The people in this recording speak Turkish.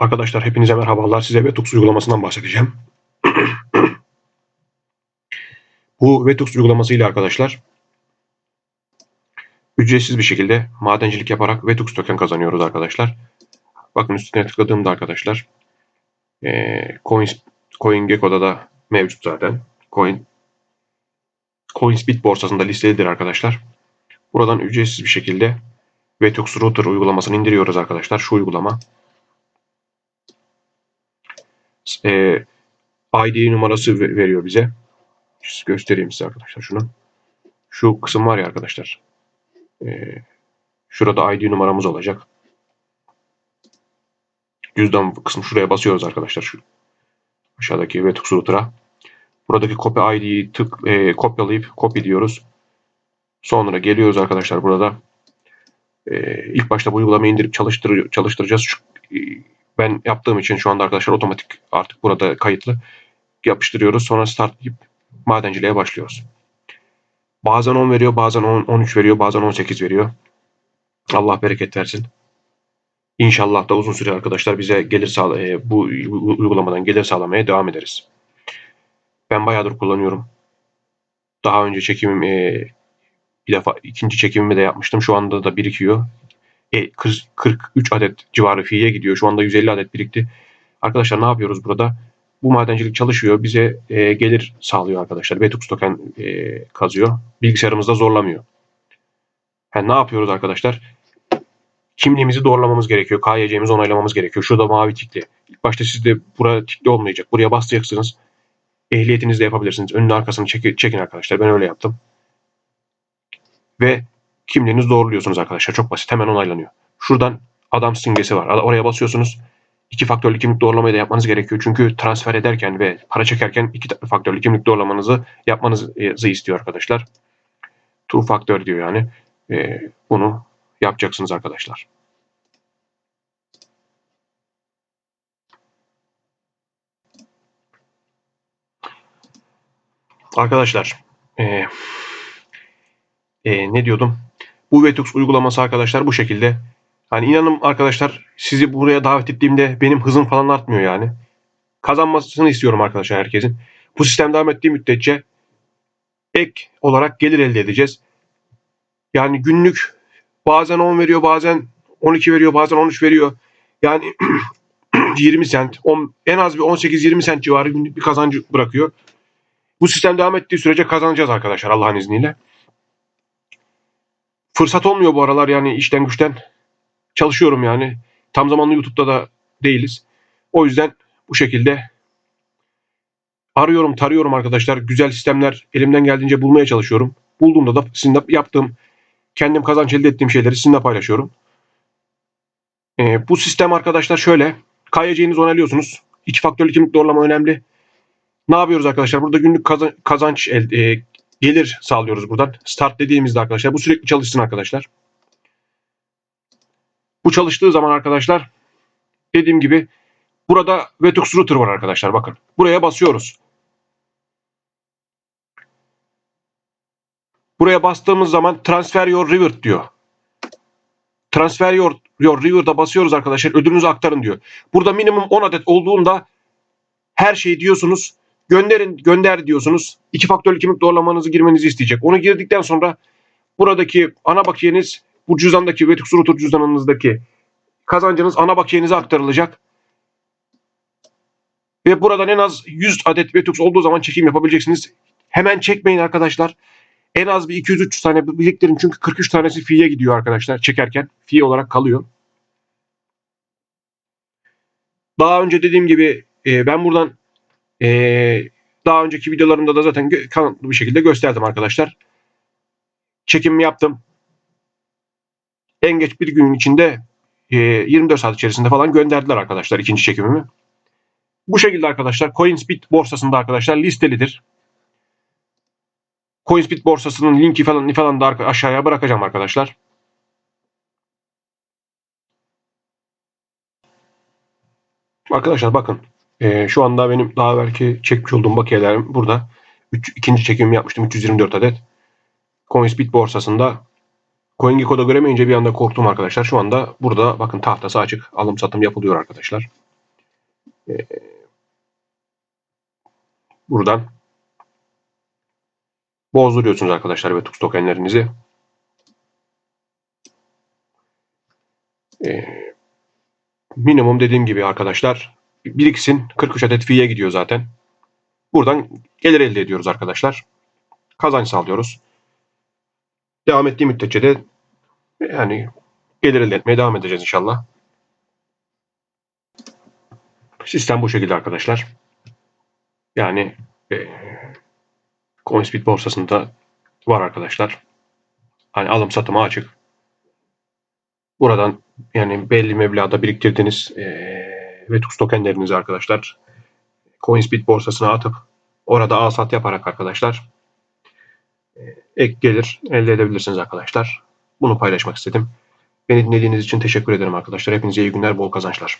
Arkadaşlar hepinize merhabalar. Size Vetux uygulamasından bahsedeceğim. Bu Vetux uygulaması ile arkadaşlar ücretsiz bir şekilde madencilik yaparak Vetux token kazanıyoruz arkadaşlar. Bakın üstüne tıkladığımda arkadaşlar ee, Coins, CoinGecko'da da mevcut zaten. Coin CoinSpeed borsasında listelidir arkadaşlar. Buradan ücretsiz bir şekilde Vetux Router uygulamasını indiriyoruz arkadaşlar. Şu uygulama. E, ID numarası ve- veriyor bize. Siz göstereyim size arkadaşlar şunu. Şu kısım var ya arkadaşlar. E, şurada ID numaramız olacak. Cüzdan kısmı şuraya basıyoruz arkadaşlar. Şu aşağıdaki Vetux router'a. Buradaki copy ID'yi tık e, kopyalayıp copy diyoruz. Sonra geliyoruz arkadaşlar burada. E, ilk başta bu uygulamayı indirip çalıştır, çalıştıracağız. Şu, e, ben yaptığım için şu anda arkadaşlar otomatik artık burada kayıtlı yapıştırıyoruz. Sonra start deyip madenciliğe başlıyoruz. Bazen 10 veriyor, bazen 10, 13 veriyor, bazen 18 veriyor. Allah bereket versin. İnşallah da uzun süre arkadaşlar bize gelir sağla e, bu uygulamadan gelir sağlamaya devam ederiz. Ben bayağıdır kullanıyorum. Daha önce çekimim e, bir defa ikinci çekimimi de yapmıştım. Şu anda da birikiyor. E, 40 43 adet civarı fiye gidiyor. Şu anda 150 adet birikti. Arkadaşlar ne yapıyoruz burada? Bu madencilik çalışıyor. Bize e, gelir sağlıyor arkadaşlar. Vetux token e, kazıyor. Bilgisayarımızda zorlamıyor. Yani ne yapıyoruz arkadaşlar? Kimliğimizi doğrulamamız gerekiyor. KYC'mizi onaylamamız gerekiyor. Şurada mavi tikli. İlk başta sizde buraya tikli olmayacak. Buraya basacaksınız. Ehliyetinizle yapabilirsiniz. Önünü arkasını çekin arkadaşlar. Ben öyle yaptım. Ve kimliğinizi doğruluyorsunuz arkadaşlar. Çok basit. Hemen onaylanıyor. Şuradan adam simgesi var. Oraya basıyorsunuz. İki faktörlü kimlik doğrulamayı da yapmanız gerekiyor. Çünkü transfer ederken ve para çekerken iki faktörlü kimlik doğrulamanızı yapmanızı istiyor arkadaşlar. Two faktör diyor yani. Ee, bunu yapacaksınız arkadaşlar. Arkadaşlar ee, ee, ne diyordum? Bu Vetux uygulaması arkadaşlar bu şekilde. Hani inanın arkadaşlar sizi buraya davet ettiğimde benim hızım falan artmıyor yani. Kazanmasını istiyorum arkadaşlar herkesin. Bu sistem devam ettiği müddetçe ek olarak gelir elde edeceğiz. Yani günlük bazen 10 veriyor, bazen 12 veriyor, bazen 13 veriyor. Yani 20 sent, 10, en az bir 18-20 sent civarı günlük bir kazancı bırakıyor. Bu sistem devam ettiği sürece kazanacağız arkadaşlar Allah'ın izniyle. Fırsat olmuyor bu aralar yani işten güçten çalışıyorum yani. Tam zamanlı YouTube'da da değiliz. O yüzden bu şekilde arıyorum, tarıyorum arkadaşlar. Güzel sistemler elimden geldiğince bulmaya çalışıyorum. Bulduğumda da sizinle yaptığım, kendim kazanç elde ettiğim şeyleri sizinle paylaşıyorum. Ee, bu sistem arkadaşlar şöyle. KYC'nizi onaylıyorsunuz. İki faktörlü kimlik doğrulama önemli. Ne yapıyoruz arkadaşlar? Burada günlük kazan- kazanç el- e, gelir sağlıyoruz buradan. Start dediğimizde arkadaşlar bu sürekli çalışsın arkadaşlar. Bu çalıştığı zaman arkadaşlar dediğim gibi burada Vetux Router var arkadaşlar bakın. Buraya basıyoruz. Buraya bastığımız zaman Transfer Your Reward diyor. Transfer Your, your Reward'a basıyoruz arkadaşlar. Ödülünüzü aktarın diyor. Burada minimum 10 adet olduğunda her şeyi diyorsunuz. Gönderin, gönder diyorsunuz. İki faktörlü kimlik doğrulamanızı girmenizi isteyecek. Onu girdikten sonra buradaki ana bakiyeniz bu cüzdandaki Vetux Router cüzdanınızdaki kazancınız ana bakiyenize aktarılacak. Ve buradan en az 100 adet Vetux olduğu zaman çekim yapabileceksiniz. Hemen çekmeyin arkadaşlar. En az bir 200-300 tane biriktirin çünkü 43 tanesi fiye gidiyor arkadaşlar çekerken. Fiye olarak kalıyor. Daha önce dediğim gibi e, ben buradan e, daha önceki videolarımda da zaten kanıtlı bir şekilde gösterdim arkadaşlar. Çekimimi yaptım. En geç bir günün içinde e, 24 saat içerisinde falan gönderdiler arkadaşlar ikinci çekimimi. Bu şekilde arkadaşlar CoinSpeed borsasında arkadaşlar listelidir. CoinSpeed borsasının linki falan falan da aşağıya bırakacağım arkadaşlar. Arkadaşlar bakın e, şu anda benim daha belki çekmiş olduğum bakiyelerim burada. Üç, ikinci çekimimi yapmıştım 324 adet. CoinSpeed borsasında CoinGecko'da göremeyince bir anda korktum arkadaşlar. Şu anda burada bakın tahtası açık. Alım satım yapılıyor arkadaşlar. e, buradan bozduruyorsunuz arkadaşlar Vetux tokenlerinizi. E, minimum dediğim gibi arkadaşlar bir ikisinin 43 adet fiye gidiyor zaten. Buradan gelir elde ediyoruz arkadaşlar. Kazanç sağlıyoruz. Devam ettiği müddetçe de yani gelir elde etmeye devam edeceğiz inşallah. Sistem bu şekilde arkadaşlar. Yani e, CoinSpeed borsasında var arkadaşlar. Hani alım satıma açık. Buradan yani belli meblağda biriktirdiğiniz e, Vetux tokenlerinizi arkadaşlar CoinSpeed borsasına atıp orada al sat yaparak arkadaşlar e, ek gelir elde edebilirsiniz arkadaşlar. Bunu paylaşmak istedim. Beni dinlediğiniz için teşekkür ederim arkadaşlar. Hepinize iyi günler, bol kazançlar.